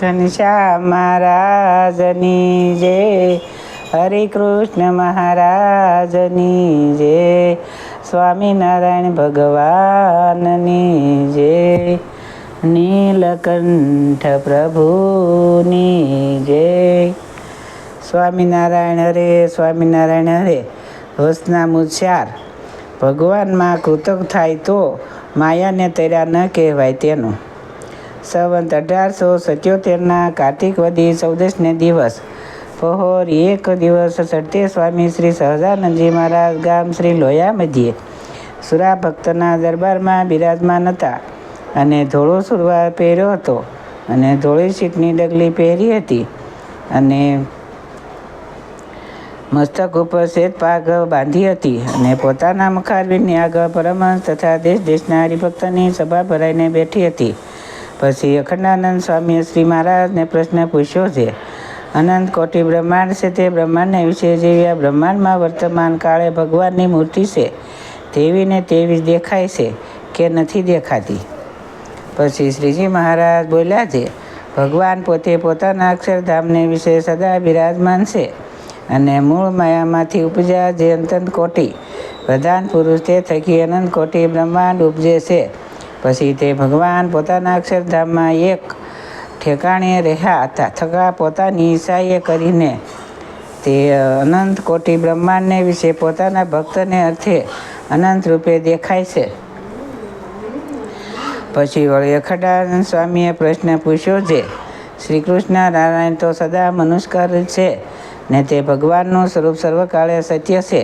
ઘનશ્યામ મહારાજની જય હરે કૃષ્ણ મહારાજની જય સ્વામિનારાયણ ભગવાનની જય નીલકંઠ પ્રભુની જય સ્વામિનારાયણ હરે સ્વામિનારાયણ હરે હસના ચાર ભગવાનમાં કૃતક થાય તો માયાને તર્યા ન કહેવાય તેનું. સંવંત અઢારસો સત્યોતેરના કાર્તિક વદી ચૌદસને દિવસ. પહોર એક દિવસ સત્ય સ્વામી શ્રી સહજાનંદજી મહારાજ ગામ શ્રી લોયા મધ્યે. સુરા ભક્તના દરબારમાં બિરાજમાન હતા અને ધોળો સુરવા પહેર્યો હતો અને ધોળી સીટની ડગલી પહેરી હતી અને મસ્તક ઉપર શ્વેત પાઘ બાંધી હતી અને પોતાના મુખારબીનની આગળ પરમહંસ તથા દેશ દેશના હરિભક્તની સભા ભરાઈને બેઠી હતી. પછી અખંડાનંદ સ્વામીએ શ્રી મહારાજને પ્રશ્ન પૂછ્યો છે. અનંત કોટી બ્રહ્માંડ છે તે બ્રહ્માંડને વિશે જેવી આ બ્રહ્માંડમાં વર્તમાન કાળે ભગવાનની મૂર્તિ છે, તેવી ને તેવી દેખાય છે કે નથી દેખાતી. પછી શ્રીજી મહારાજ બોલ્યા છે, ભગવાન પોતે પોતાના અક્ષરધામને વિશે સદા બિરાજમાન છે અને મૂળ માયામાંથી ઉપજ્યા જે અનંત કોટી, પ્રધાન પુરુષ તે થકી અનંત કોટી બ્રહ્માંડ ઉપજે છે. પછી તે ભગવાન પોતાના અક્ષરધામમાં એક ઠેકાણે રહ્યા હતા. થકા પોતાની ઈશાએ કરીને તે અનંત કોટી બ્રહ્માંડને વિશે પોતાના ભક્તને અર્થે અનંત રૂપે દેખાય છે. પછી વળી અખડાનંદ સ્વામીએ પ્રશ્ન પૂછ્યો છે શ્રી કૃષ્ણ નારાયણ તો સદા મનુષ્કર છે ને તે ભગવાનનું સ્વરૂપ સર્વકાળે સત્ય છે?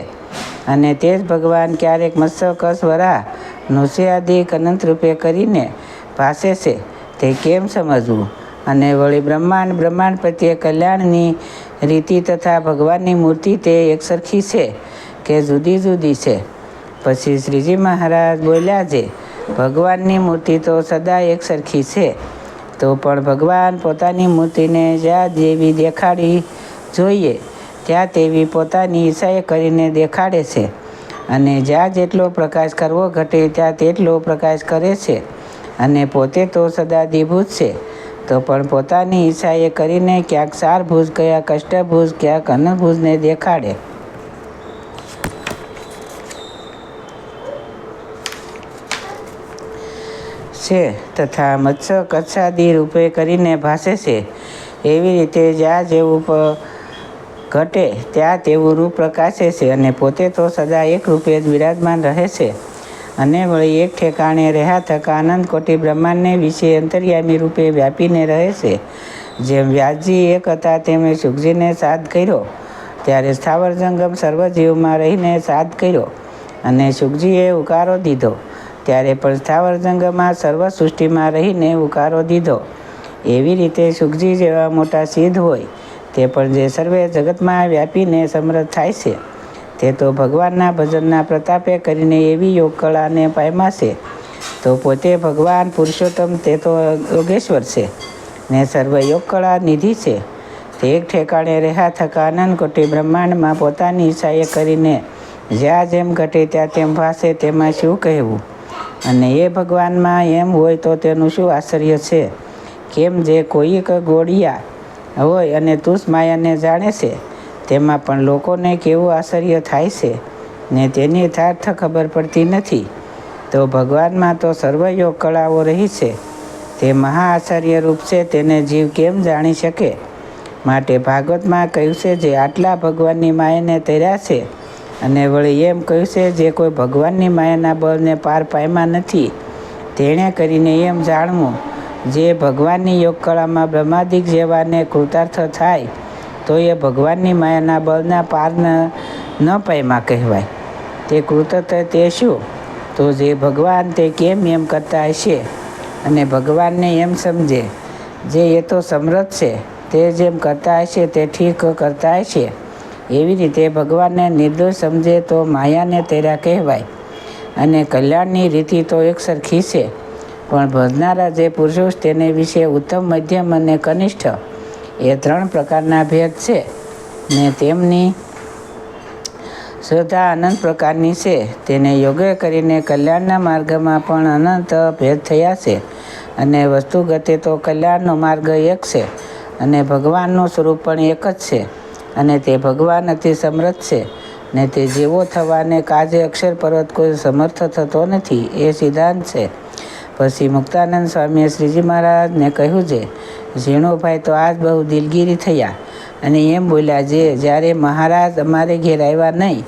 અને તે જ ભગવાન ક્યારેક મત્સ્યકસ વરા નૃષ્યાદિક અનંત રૂપે કરીને ભાસે છે. તે કેમ સમજવું? અને વળી બ્રહ્માંડ બ્રહ્માંડ પ્રત્યે કલ્યાણની રીતિ તથા ભગવાનની મૂર્તિ તે એકસરખી છે કે જુદી જુદી છે? પછી શ્રીજી મહારાજ બોલ્યા છે, ભગવાનની મૂર્તિ તો સદા એકસરખી છે. તો પણ ભગવાન પોતાની મૂર્તિને જ્યાં જેવી દેખાડી જોઈએ, ત્યાં તેવી પોતાની ઈચ્છાએ કરીને દેખાડે છે. અને જ્યાં જેટલો પ્રકાશ કરવો ઘટે, ત્યાં તેટલો પ્રકાશ કરે છે. અને પોતે તો સદાદીભૂત છે. તો પણ પોતાની ઈચ્છાએ કરીને ક્યાંક સારભૂજ કયા કષ્ટભૂજ ક્યાંક અન્નભૂજને દેખાડે. છે તથા મત્સ્ય કચ્છાદી રૂપે કરીને ભાસે છે. એવી રીતે જ્યાં જેવું ઘટે, ત્યાં તેવું રૂપ પ્રકાશે છે અને પોતે તો સદા એક રૂપે જ વિરાજમાન રહે છે. અને વળી એક ઠેકાણે રહ્યા થકા આનંદ કોટી બ્રહ્માંડને વિશે અંતર્યામી રૂપે વ્યાપીને રહે છે. જેમ વ્યાસજી એક હતા તેમણે સુખજીને સાથ કર્યો, ત્યારે સ્થાવર જંગમ સર્વજીવમાં રહીને સાથ કર્યો અને સુખજીએ ઉકારો દીધો. ત્યારે પણ સ્થાવર જંગમમાં સર્વ સૃષ્ટિમાં રહીને ઉકારો દીધો. એવી રીતે સુખજી જેવા મોટા સિદ્ધ હોય તે પણ જે સર્વે જગતમાં વ્યાપીને સમૃદ્ધ થાય છે, તે તો ભગવાનના ભજનના પ્રતાપે કરીને એવી યોગ કળાને પામ્યા તો પોતે ભગવાન પુરુષોત્તમ તે તો યોગેશ્વર છે ને સર્વ યોગ કળા નિધિ છે. તે એક ઠેકાણે રહ્યા થકા આનંદ કોટી બ્રહ્માંડમાં પોતાની ઈચ્છાએ કરીને જ્યાં જેમ ઘટે ત્યાં તેમ ભાસે તેમાં શું કહેવું? અને એ ભગવાનમાં એમ હોય તો તેનું શું આશ્ચર્ય છે? કેમ જે કોઈક ગોળિયા હોય અને તુષ માયાને જાણે છે. તેમાં પણ લોકોને કેવું આશ્ચર્ય થાય છે ને તેની યથાર્થ ખબર પડતી નથી. તો ભગવાનમાં તો સર્વયોગ કળાઓ રહી છે. તે મહા આશ્ચર્ય રૂપ છે તેને જીવ કેમ જાણી શકે? માટે ભાગવતમાં કહ્યું છે જે આટલા ભગવાનની માયાને તર્યા છે અને વળી એમ કહ્યું છે જે કોઈ ભગવાનની માયાના બળને પાર પામ્યા નથી. તેણે કરીને એમ જાણવું જે ભગવાનની યોગ કળામાં બ્રહ્માદિક જેવાને કૃતાર્થ થાય, તો એ ભગવાનની માયાના બળના પાર ન પાયમાં કહેવાય. તે કૃતાર્થ તે શું? તો જે ભગવાન તે કેમ એમ કરતા હશે? અને ભગવાનને એમ સમજે, જે એ તો સમૃદ્ધ છે, તે જેમ કરતા હશે તે ઠીક કરતા હશે. એવી રીતે ભગવાનને નિર્દોષ સમજે તો માયાને તેરા કહેવાય. અને કલ્યાણની રીતિ તો એક સરખી છે. પણ ભજનારા જે પુરુષ તેને વિશે ઉત્તમ, મધ્યમ અને કનિષ્ઠ એ ત્રણ પ્રકારના ભેદ છે ને તેમની શ્રદ્ધા અનંત પ્રકારની છે. તેને યોગ્ય કરીને કલ્યાણના માર્ગમાં પણ અનંત ભેદ થયા છે અને વસ્તુગતે તો કલ્યાણનો માર્ગ એક છે અને ભગવાનનું સ્વરૂપ પણ એક જ છે અને તે ભગવાન અતિ સમર્થ છે ને તે જેવો થવાને કાજે અક્ષર પર્વત કોઈ સમર્થ થતો નથી એ સિદ્ધાંત છે. પછી મુક્તાનંદ સ્વામીએ શ્રીજી મહારાજને કહ્યું છે, ઝીણોભાઈ તો આજ બહુ દિલગીરી થયા અને એમ બોલ્યા જે જ્યારે મહારાજ અમારે ઘેર આવ્યા નહીં,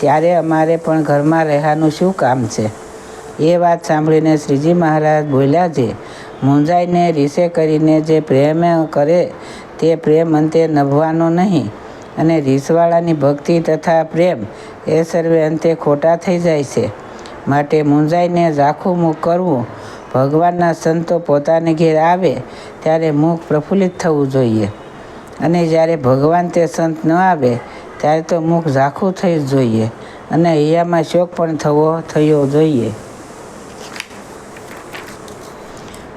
ત્યારે અમારે પણ ઘરમાં રહેવાનું શું કામ છે? એ વાત સાંભળીને શ્રીજી મહારાજ બોલ્યા છે, મૂંઝાઈને રીસે કરીને જે પ્રેમ કરે, તે પ્રેમ અંતે નભવાનો નહીં અને રીસવાળાની ભક્તિ તથા પ્રેમ એ સર્વે અંતે ખોટા થઈ જાય છે. માટે મૂંઝાઈને ઝાખું મુખ કરવું ભગવાનના સંતો પોતાને ઘેર આવે ત્યારે મુખ પ્રફુલ્લિત થવું જોઈએ. અને જ્યારે ભગવાન તે સંત ન આવે, ત્યારે તો મુખ ઝાખું થઈ જ જોઈએ અને હૈયામાં શોક પણ થવો, થયો જોઈએ.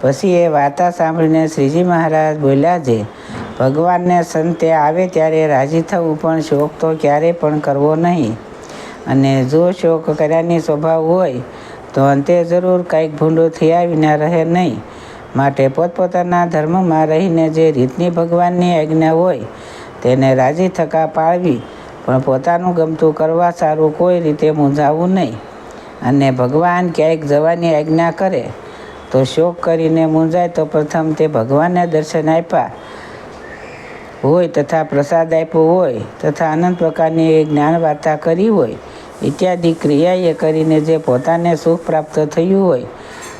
પછી એ વાર્તા સાંભળીને શ્રીજી મહારાજ બોલ્યા છે, ભગવાનને સંતે આવે ત્યારે રાજી થવું પણ શોક તો ક્યારેય પણ કરવો નહીં. અને જો શોક કર્યાની સ્વભાવ હોય તો અંતે જરૂર કંઈક ભૂંડો થયા વિના રહે નહીં. માટે પોતપોતાના ધર્મમાં રહીને જે રીતની ભગવાનની આજ્ઞા હોય, તેને રાજી થકા પાળવી, પણ પોતાનું ગમતું કરવા સારું કોઈ રીતે મૂંઝાવવું નહીં. અને ભગવાન ક્યાંક જવાની આજ્ઞા કરે, તો શોક કરીને મૂંઝાય તો પ્રથમ તે ભગવાનને દર્શન આપ્યા. હોય તથા પ્રસાદ આપ્યો હોય, તથા અનંત પ્રકારની જ્ઞાન વાર્તા કરી હોય ઇત્યાદિ ક્રિયાએ કરીને જે પોતાને સુખ પ્રાપ્ત થયું હોય,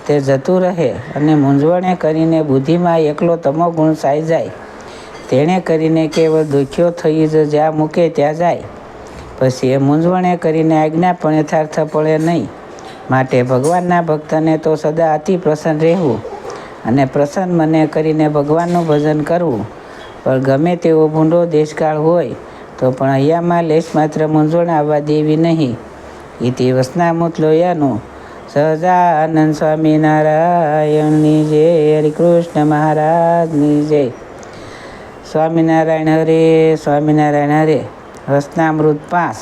તે જતું રહે અને મૂંઝવણે કરીને બુદ્ધિમાં એકલો તમો ગુણ સાઈ જાય. તેણે કરીને કેવળ દુખ્યો થઈ જ જ્યાં મૂકે ત્યાં જાય. પછી એ મૂંઝવણે કરીને આજ્ઞા પણ યથાર્થ પડે નહીં. માટે ભગવાનના ભક્તને તો સદા અતિ પ્રસન્ન રહેવું અને પ્રસન્ન મને કરીને ભગવાનનું ભજન કરવું. પણ ગમે તેવો ભૂંડો દેશકાળ હોય તો પણ અહીંયામાં લેશ માત્ર મૂંઝવણ આવવા દેવી નહીં. ઇતિ વસનામૂત લોયાનું. સહજાનંદ સ્વામી નારાયણની જય. હરિકૃષ્ણ મહારાજની જય. સ્વામિનારાયણ હરે સ્વામિનારાયણ હરે. વસનામૃત પાસ.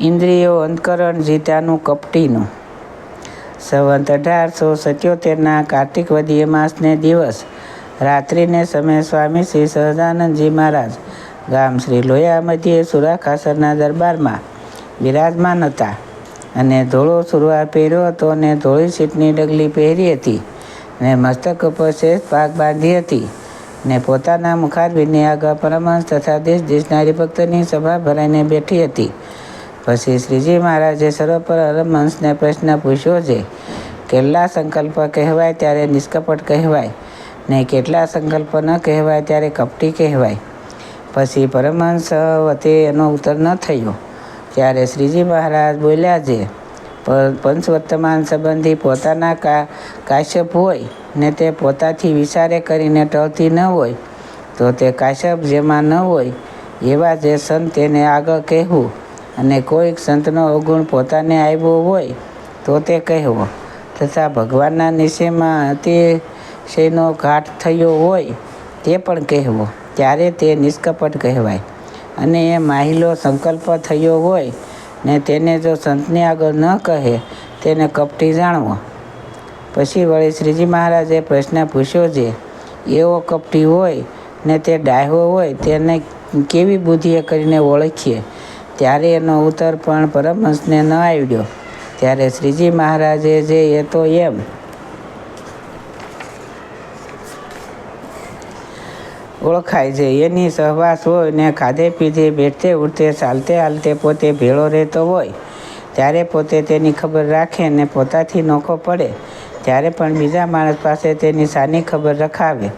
ઇન્દ્રિયો અંતકરણ જીતાનું કપટીનું. સંવંત અઢારસો સત્યોતેરના કાર્તિક વધીએ માસને દિવસ. રાત્રિને સમયે સ્વામી શ્રી સહજાનંદજી મહારાજ ગામ શ્રી લોયા મધ્યે સુરાખાસરના દરબારમાં બિરાજમાન હતા અને ધોળો સુરવાર પહેર્યો હતો અને ધોળી સીટની ડગલી પહેરી હતી અને મસ્તક ઉપર શેષ પાક બાંધી હતી ને પોતાના મુખારબીની આગળ પરમહંસ તથા દેશ દેશના હરિભક્તની સભા ભરાઈને બેઠી હતી. પછી શ્રીજી મહારાજે સર્વપર હરમહંસને પ્રશ્ન પૂછ્યો છે, કેટલા સંકલ્પ કહેવાય ત્યારે નિષ્કપટ કહેવાય? ને કેટલા સંકલ્પ ન કહેવાય ત્યારે કપટી કહેવાય? પછી પરમહંસ વતે એનો ઉત્તર ન થયો. ત્યારે શ્રીજી મહારાજ બોલ્યા છે પંચવર્તમાન સંબંધી પોતાના કા, કાશ્યપ હોય ને તે પોતાથી વિચારે કરીને ટળતી ન હોય, તો તે કાશ્યપ જેમાં ન હોય, એવા જે સંત તેને આગળ કહેવું અને કોઈક સંતનો અવગુણ પોતાને આવ્યો હોય, તો તે કહેવો. તથા ભગવાનના નિશ્ચયમાં અતિશયનો ઘાટ થયો હોય, તે પણ કહેવો. ત્યારે તે નિષ્કપટ કહેવાય. અને એ માહિલો સંકલ્પ થયો હોય ને તેને જો સંતને આગળ ન કહે, તેને કપટી જાણવો. પછી વળી શ્રીજી મહારાજે પ્રશ્ન પૂછ્યો છે એવો કપટી હોય ને તે ડાહ્યો હોય, તેને કેવી બુદ્ધિએ કરીને ઓળખીએ? ત્યારે એનો ઉત્તર પણ પરમહંસને ન આવડ્યો ત્યારે શ્રીજી મહારાજે જે એ તો એમ ઓળખાય છે. એની સહવાસ હોય ને ખાધે પીધે બેઠતે ઉઠતે ચાલતે હાલતે પોતે ભેળો રહેતો હોય, ત્યારે પોતે તેની ખબર રાખે ને પોતાથી નોખો પડે. ત્યારે પણ બીજા માણસ પાસે તેની સાની ખબર રખાવે,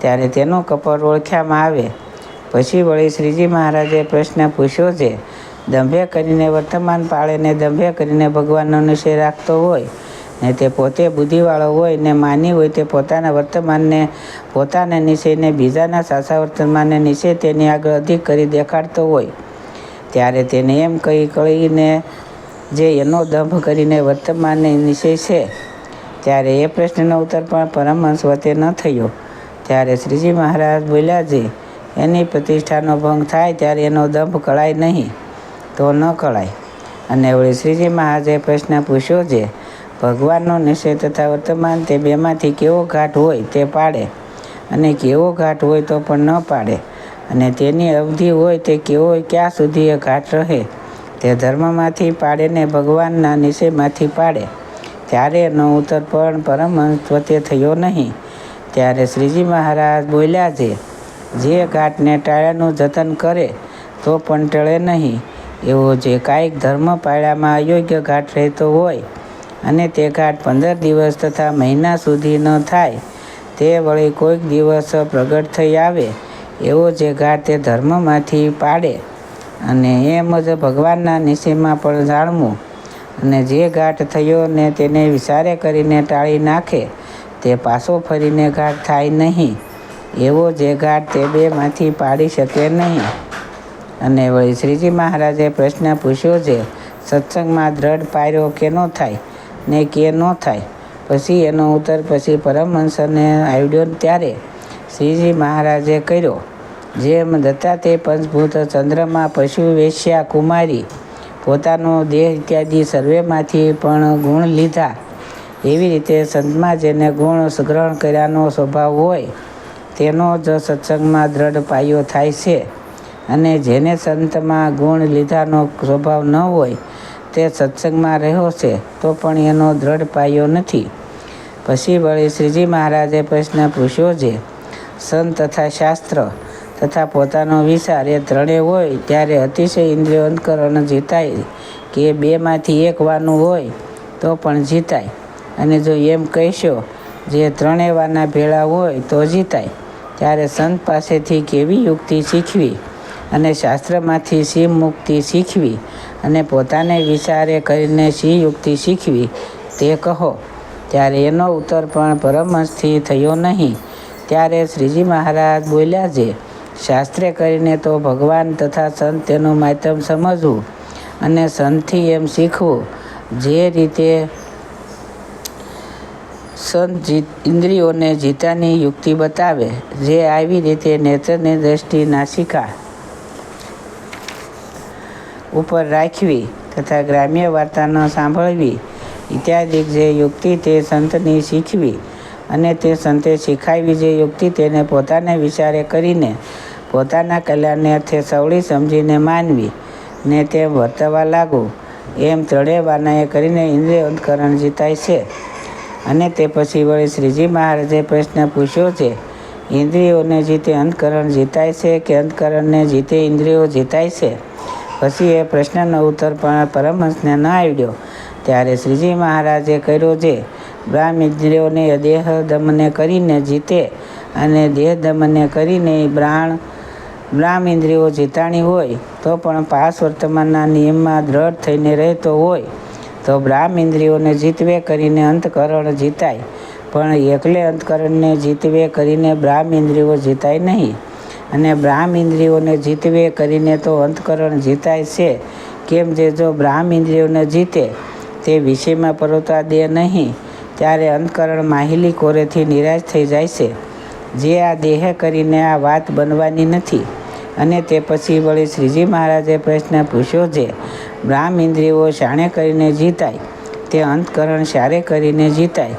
ત્યારે તેનો કપડ ઓળખ્યામાં આવે. પછી વળી શ્રીજી મહારાજે પ્રશ્ન પૂછ્યો છે, દંભે કરીને વર્તમાન પાળે ને દંભે કરીને ભગવાનનો નિશ્ચય રાખતો હોય ને તે પોતે બુદ્ધિવાળો હોય ને માની હોય તે પોતાના વર્તમાનને, પોતાના નિશ્ચયને બીજાના સાચા વર્તમાનને નિશ્ચય તેની આગળ અધિક કરી દેખાડતો હોય. ત્યારે તેને એમ કહી, કહીને જે એનો દંભ કરીને વર્તમાનને નિશ્ચય છે, ત્યારે એ પ્રશ્નનો ઉત્તર પણ પરમહંસ વતે ન થયો. ત્યારે શ્રીજી મહારાજ બોલ્યા, જે, એની પ્રતિષ્ઠાનો ભંગ થાય ત્યારે એનો દંભ કળાય નહીં. તો ન કળાય. અને વળી શ્રીજી મહારાજે પ્રશ્ન પૂછ્યો છે ભગવાનનો નિશ્ચય તથા વર્તમાન તે બેમાંથી કેવો ઘાટ હોય તે પાડે અને કેવો ઘાટ હોય તો પણ ન પાડે. અને તેની અવધિ હોય તે કેવો ક્યાં સુધી એ ઘાટ રહે તે ધર્મમાંથી પાડે ને ભગવાનના નિશ્ચયમાંથી પાડે. ત્યારે એનો ઉત્તર પણ પરમહંસ પોતે થયો નહીં. ત્યારે શ્રીજી મહારાજ બોલ્યા છે, જે ઘાટને ટાળ્યાનું જતન કરે તો પણ ટળે નહીં. એવો જે કાંઈક ધર્મ પાળ્યામાં અયોગ્ય ઘાટ રહેતો હોય અને તે ઘાટ પંદર દિવસ તથા મહિના સુધી ન થાય. તે વળી કોઈક દિવસ પ્રગટ થઈ આવે, એવો જે ઘાટ તે ધર્મમાંથી પાડે. અને એમ જ ભગવાનના નિશ્ચયમાં પણ જાણવું. અને જે ઘાટ થયો ને તેને વિચારે કરીને ટાળી નાખે, તે પાછો ફરીને ઘાટ થાય નહીં. એવો જે ઘાટ તે બેમાંથી પાડી શકે નહીં. અને વળી શ્રીજી મહારાજે પ્રશ્ન પૂછ્યો છે, સત્સંગમાં દ્રઢ પાયરો કેનો થાય? ને કે ન થાય. પછી એનો ઉત્તર પછી પરમહંસને આવ્યો ત્યારે શ્રીજી મહારાજે કર્યો. જેમ દત્તાતે પંચભૂત ચંદ્રમાં પશુ વેશ્યા કુમારી, પોતાનો દેહ ઇત્યાદિ સર્વેમાંથી પણ ગુણ લીધા. એવી રીતે સંતમાં જેને ગુણ ગ્રહણ કર્યાનો સ્વભાવ હોય, તેનો જ સત્સંગમાં દ્રઢ પાયો થાય છે. અને જેને સંતમાં ગુણ લીધાનો સ્વભાવ ન હોય તે સત્સંગમાં રહ્યો છે, તો પણ એનો દ્રઢ પાયો નથી. પછી વળી શ્રીજી મહારાજે પ્રશ્ન પૂછ્યો છે, સંત તથા શાસ્ત્ર તથા પોતાનો વિચાર એ ત્રણેય હોય ત્યારે અતિશય ઇન્દ્રિય અંતકરણ જીતાય કે બેમાંથી એક વાનું હોય તો પણ જીતાય. અને જો એમ કહેશો, જે ત્રણેય વાના ભેળા હોય તો જીતાય. ત્યારે સંત પાસેથી કેવી યુક્તિ શીખવી? અને શાસ્ત્રમાંથી શિવ મુક્તિ શીખવી? અને પોતાને વિચારે કરીને શી યુક્તિ શીખવી તે કહો. ત્યારે એનો ઉત્તર પણ પરમહંસથી થયો નહીં. ત્યારે શ્રીજી મહારાજ બોલ્યા છે, શાસ્ત્રે કરીને તો ભગવાન તથા સંત તેનું માધ્યમ સમજવું અને સંતથી એમ શીખવું. જે રીતે સંત જીત, ઇન્દ્રિયોને જીતાની યુક્તિ બતાવે, જે આવી રીતે નેત્રની દ્રષ્ટિ નાસિકા ઉપર રાખવી તથા ગ્રામ્ય વાર્તાનો સાંભળવી. ઇત્યાદિ જે યુક્તિ તે સંતની શીખવી અને તે સંતે શીખાવી જે યુક્તિ તેને પોતાને વિચારે કરીને પોતાના કલ્યાણને અર્થે સવળી સમજીને માનવી ને તે વર્તવા લાગુ. એમ ત્રણેય વાનાએ કરીને ઇન્દ્રિય અંતકરણ જીતાય છે અને તે પછી વળી શ્રીજી મહારાજે પ્રશ્ન પૂછ્યો છે, ઇન્દ્રિયોને જીતે અંતકરણ જીતાય છે કે અંતકરણને જીતે ઇન્દ્રિયો જીતાય છે? પછી એ પ્રશ્નનો ઉત્તર પણ પરમહંસને ન આવડ્યો ત્યારે શ્રીજી મહારાજે કર્યો છે બ્રાહ્મ ઇન્દ્રિયોને દેહ દમને કરીને જીતે અને દેહ દમને કરીને પ્રાણ બ્રાહ્મ ઇન્દ્રિયો જીતાણી હોય, તો પણ પાસ વર્તમાનના નિયમમાં દ્રઢ થઈને રહેતો હોય, તો બ્રાહ્મ ઇન્દ્રિયોને જીતવે કરીને અંતકરણ જીતાય. પણ એકલે અંતકરણને જીતવે કરીને બ્રાહ્મ ઇન્દ્રિયો જીતાય નહીં. અને બ્રાહ્મ ઇન્દ્રિયોને જીતવે કરીને તો અંતકરણ જીતાય છે. કેમ જે જો બ્રાહ્મ ઇન્દ્રિયોને જીતે, તે વિષયમાં પરોતા દે નહીં, ત્યારે અંતકરણ માહિલી કોરેથી નિરાશ થઈ જાય છે. જે આ દેહ કરીને આ વાત બનવાની નથી. અને તે પછી વળી શ્રીજી મહારાજે પ્રશ્ન પૂછ્યો છે બ્રાહ્મ ઇન્દ્રિયો શાણે કરીને જીતાય? તે અંતકરણ શારે કરીને જીતાય?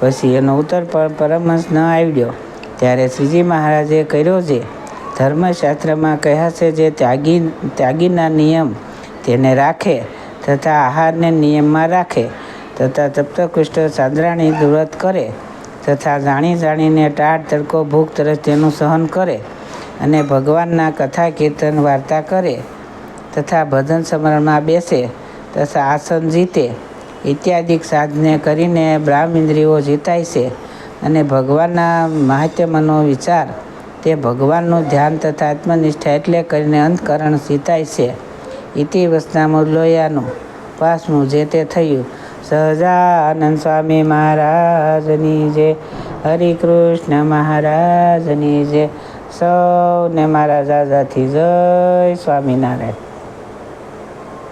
પછી એનો ઉત્તર પણ પરમહંસ ન આવડ્યો ત્યારે શ્રીજી મહારાજે કર્યો છે ધર્મશાસ્ત્રમાં કહ્યા છે જે ત્યાગી, ત્યાગીના નિયમ તેને રાખે તથા આહારને નિયમમાં રાખે તથા તપ્તકુષ્ઠ સાંદ્રાણી વ્રત કરે તથા જાણી જાણીને ટાળ તડકો ભૂખ તરસ તેનું સહન કરે અને ભગવાનના કથા કીર્તન વાર્તા કરે તથા ભજન સમરણમાં બેસે તથા આસન જીતે ઇત્યાદિક સાધને કરીને બ્રાહ્મ ઇન્દ્રિયો જીતાય છે અને ભગવાનના મહાત્મનો વિચાર તે ભગવાનનું ધ્યાન તથા આત્મનિષ્ઠા એટલે કરીને અંતકરણ સીતાય છે. ઇતિ લોયાનું. પાસમું જે તે થયું. સહજાનંદ સ્વામી મહારાજની જે. હરિકૃષ્ણ મહારાજની જે. સૌને મારા દાદાથી જય સ્વામિનારાયણ.